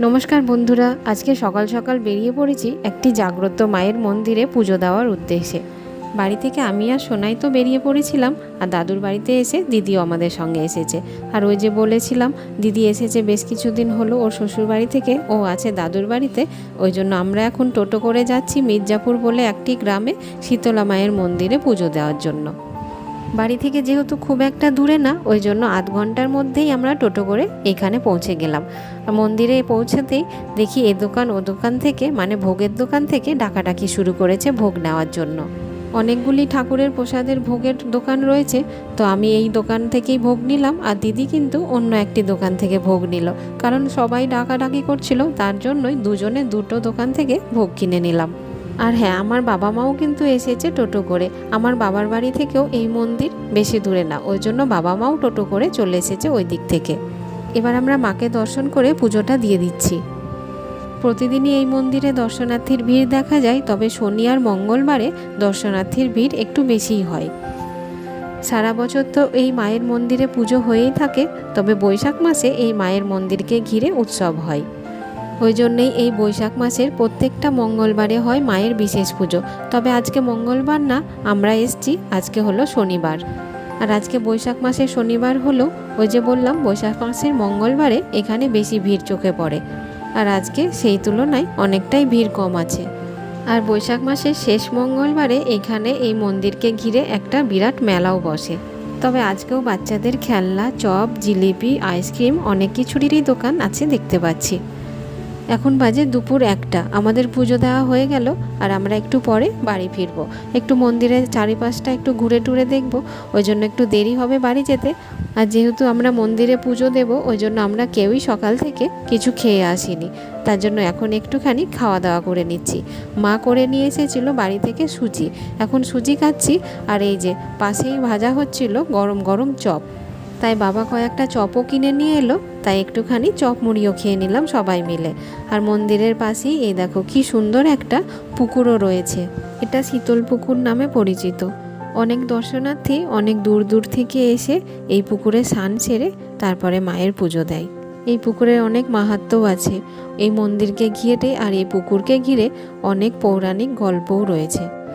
নমস্কার বন্ধুরা আজকে সকাল সকাল বেরিয়ে পড়েছি একটি জাগ্রত মায়ের মন্দিরে পুজো দেওয়ার উদ্দেশ্যে। বাড়ি থেকে আমি আর সোনাই তো বেরিয়ে পড়েছিলাম, আর দাদুর বাড়িতে এসে দিদিও আমাদের সঙ্গে এসেছে। আর ওই যে বলেছিলাম, দিদি এসেছে বেশ কিছুদিন হলো ওর শ্বশুর বাড়ি থেকে, ও আছে দাদুর বাড়িতে, ওই জন্য আমরা এখন টোটো করে যাচ্ছি মির্জাপুর বলে একটি গ্রামে শীতলা মায়ের মন্দিরে পুজো দেওয়ার জন্য। বাড়ি থেকে যেহেতু খুব একটা দূরে না, ওই জন্য আধ ঘণ্টার মধ্যেই আমরা টোটো করে এখানে পৌঁছে গেলাম। মন্দিরে পৌঁছাতেই দেখি এ দোকান ও দোকান থেকে মানে ভোগের দোকান থেকে ডাকাডাকি শুরু করেছে ভোগ নেওয়ার জন্য। অনেকগুলি ঠাকুরের প্রসাদের ভোগের দোকান রয়েছে, তো আমি এই দোকান থেকেই ভোগ নিলাম আর দিদি কিন্তু অন্য একটি দোকান থেকে ভোগ নিল। কারণ সবাই ডাকাডাকি করছিল, তার জন্যই দুজনে দুটো দোকান থেকে ভোগ কিনে নিলাম। আর হ্যাঁ আমার বাবা মাও কিন্তু এসেছে টোটো করে। আমার বাবার বাড়ি থেকেও এই মন্দির বেশি দূরে না, ওই জন্য বাবা মাও টোটো করে চলে এসেছে ওই দিক থেকে। এবার আমরা মাকে দর্শন করে পুজোটা দিয়ে দিচ্ছি। প্রতিদিনই এই মন্দিরে দর্শনার্থীর ভিড় দেখা যায়, তবে শনি আর মঙ্গলবারে দর্শনার্থীর ভিড় একটু বেশিই হয়। সারা বছর তো এই মায়ের মন্দিরে পুজো হয়েই থাকে, তবে বৈশাখ মাসে এই মায়ের মন্দিরকে ঘিরে উৎসব হয়। ওই জন্যেই এই বৈশাখ মাসের প্রত্যেকটা মঙ্গলবারে হয় মায়ের বিশেষ পুজো। তবে আজকে মঙ্গলবার না, আমরা এসছি, আজকে হলো শনিবার। আর আজকে বৈশাখ মাসের শনিবার হলো, ওই যে বললাম, বৈশাখ মাসের মঙ্গলবারে এখানে বেশি ভিড় চোখে পড়ে। আর আজকে সেই তুলনায় অনেকটাই ভিড় কম আছে। আর বৈশাখ মাসের শেষ মঙ্গলবারে এখানে এই মন্দিরকে ঘিরে একটা বিরাট মেলাও বসে। তবে আজকেও বাচ্চাদের খেলনা, চপ, জিলিপি, আইসক্রিম, অনেক কিছুরই দোকান আছে দেখতে পাচ্ছি। এখন বাজে দুপুর একটা। আমাদের পুজো দেওয়া হয়ে গেল, আর আমরা একটু পরে বাড়ি ফিরবো। একটু মন্দিরের চারিপাশটা একটু ঘুরে টুরে দেখব, ওই জন্য একটু দেরি হবে বাড়ি যেতে। আর যেহেতু আমরা মন্দিরে পুজো দেব, ওই জন্য আমরা কেউই সকাল থেকে কিছু খেয়ে আসিনি। তার জন্য এখন একটুখানি খাওয়া দাওয়া করে নিচ্ছি। মা করে নিয়ে এসেছিল বাড়ি থেকে সুজি। এখন সুজি খাচ্ছি, আর এই যে পাশেই ভাজা হচ্ছিল গরম গরম চপ। তাই বাবা কয়েকটা চপও কিনে নিয়ে এলো, তাই একটুখানি চপ মুড়িও খেয়ে নিলাম সবাই মিলে। আর মন্দিরের পাশেই এই দেখো কি সুন্দর একটা পুকুরও রয়েছে। এটা শীতল পুকুর নামে পরিচিত। অনেক দর্শনার্থী অনেক দূর দূর থেকে এসে এই পুকুরে স্নান সেরে তারপরে মায়ের পুজো দেয়। এই পুকুরের অনেক মাহাত্ম্যও আছে। এই মন্দিরকে ঘিরে আর এই পুকুরকে ঘিরে অনেক পৌরাণিক গল্পও রয়েছে।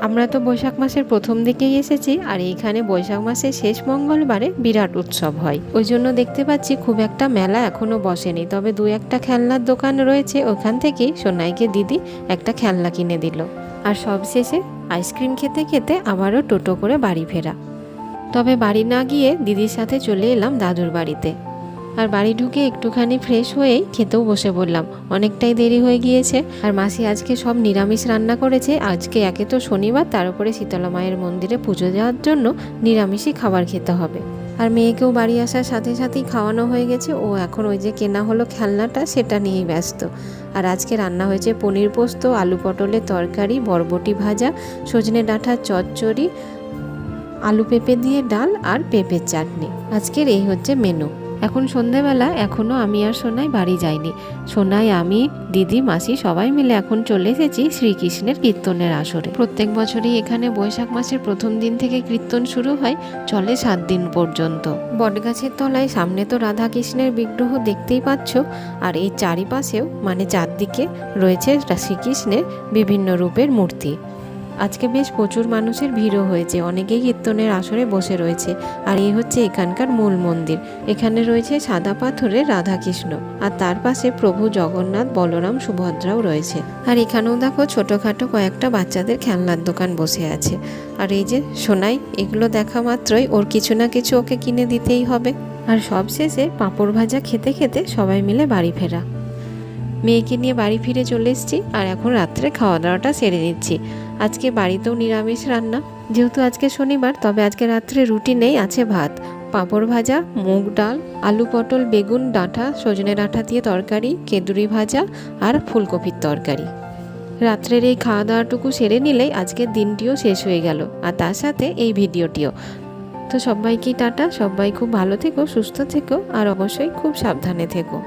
আমরা তো বৈশাখ মাসের প্রথম দিকেই এসেছি আর এইখানে বৈশাখ মাসের শেষ মঙ্গলবারে বিরাট উৎসব হয়। ওই জন্য দেখতে পাচ্ছি খুব একটা মেলা এখনও বসেনি। তবে দু একটা খেলনার দোকান রয়েছে, ওখান থেকেই সোনাইকে দিদি একটা খেলনা কিনে দিল। আর সবশেষে আইসক্রিম খেতে খেতে আবারও টোটো করে বাড়ি ফেরা। তবে বাড়ি না গিয়ে দিদির সাথে চলে এলাম দাদুর বাড়িতে। আর বাড়ি ঢুকে একটুখানি ফ্রেশ হয়েই খেতেও বসে পড়লাম। অনেকটাই দেরি হয়ে গিয়েছে। আর মাসি আজকে সব নিরামিষ রান্না করেছে। আজকে একে তো শনিবার, তার উপরে শীতলা মায়ের মন্দিরে পুজো দেওয়ার জন্য নিরামিষই খাবার খেতে হবে। আর মেয়েকেও বাড়ি আসার সাথে সাথেই খাওয়ানো হয়ে গেছে। ও এখন ওই যে কেনা হলো খেলনাটা, সেটা নিয়েই ব্যস্ত। আর আজকে রান্না হয়েছে পনির পোস্ত, আলু পটলের তরকারি, বরবটি ভাজা, সজনে ডাঁটার চচ্চড়ি, আলু পেঁপে দিয়ে ডাল আর পেঁপের চাটনি। আজকের এই হচ্ছে মেনু এখন সন্ধেবেলা এখনও আমি আর সোনাই বাড়ি যাইনি। সোনাই, আমি, দিদি, মাসি সবাই মিলে এখন চলে এসেছি শ্রীকৃষ্ণের কীর্তনের আসরে। প্রত্যেক বছরই এখানে বৈশাখ মাসের প্রথম দিন থেকে কীর্তন শুরু হয়, চলে সাত দিন পর্যন্ত। বটগাছের তলায় সামনে তো রাধা কৃষ্ণের বিগ্রহ দেখতেই পাচ্ছ, আর এই চারিপাশেও মানে চারদিকে, রয়েছে শ্রীকৃষ্ণের বিভিন্ন রূপের মূর্তি। আজকে বেশ প্রচুর মানুষের ভিড়ও হয়েছে। অনেকেই কীর্তনের আসরে বসে রয়েছে। আর এই হচ্ছে এখানকার মূল মন্দির। এখানে রয়েছে সাদা পাথরের রাধাকৃষ্ণ। আর তার পাশে প্রভু জগন্নাথ, বলরাম, সুভদ্রাও রয়েছে। আর এখানেও দেখো ছোটোখাটো কয়েকটা বাচ্চাদের খেলনার দোকান বসে আছে। আর এই যে সোনাই, এগুলো দেখা মাত্রই ওর কিছু না কিছু ওকে কিনে দিতেই হবে। আর সবশেষে পাঁপড় ভাজা খেতে খেতে সবাই মিলে বাড়ি ফেরা। মেয়েকে নিয়ে বাড়ি ফিরে চলে এসেছি। আর এখন রাত্রে খাওয়া দাওয়াটা সেরে নিচ্ছি। আজকে বাড়িতেও নিরামিষ রান্না। যেহেতু আজকে শনিবার, তবে আজকে রাত্রে রুটি নেই, আছে ভাত। পাঁপড় ভাজা, মুগ ডাল, আলু পটল, বেগুন, ডাঁটা, সজনে ডাঁটা দিয়ে তরকারি কেঁদুরি ভাজা আর ফুলকপির তরকারি। রাত্রের এই খাওয়া দাওয়াটুকু সেরে নিলেই আজকের দিনটিও শেষ হয়ে গেল। আর তার সাথে এই ভিডিওটিও। তো সবাইকেই টাটা, সবাই খুব ভালো থেকো, সুস্থ থেকো, আর অবশ্যই খুব সাবধানে থেকো।